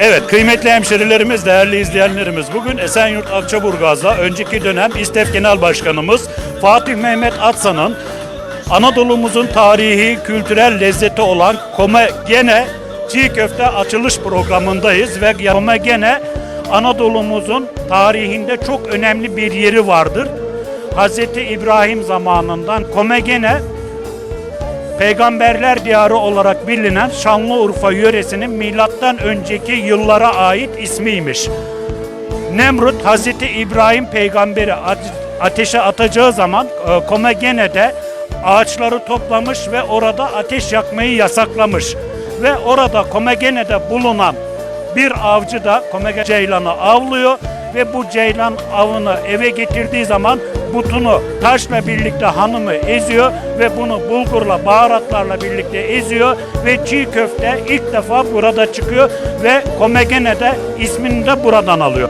Evet kıymetli hemşerilerimiz, değerli izleyenlerimiz bugün Esenyurt Akçaburgaz'da önceki dönem İSTEF Genel Başkanımız Fatih Mehmet Atsan'ın Anadolu'muzun tarihi, kültürel lezzeti olan Komegene Çiğ Köfte açılış programındayız ve Komegene Anadolu'muzun tarihinde çok önemli bir yeri vardır. Hz. İbrahim zamanından Komegene Peygamberler diyarı olarak bilinen Şanlıurfa yöresinin milattan önceki yıllara ait ismiymiş. Nemrut Hazreti İbrahim peygamberi ate- ateşe atacağı zaman e, Komegene'de ağaçları toplamış ve orada ateş yakmayı yasaklamış. Ve orada Komegene'de bulunan bir avcı da Komegene ceylanı avlıyor ve bu ceylan avını eve getirdiği zaman butunu taşla birlikte hanımı eziyor ve bunu bulgurla baharatlarla birlikte eziyor ve çiğ köfte ilk defa burada çıkıyor ve Komegene de ismini de buradan alıyor.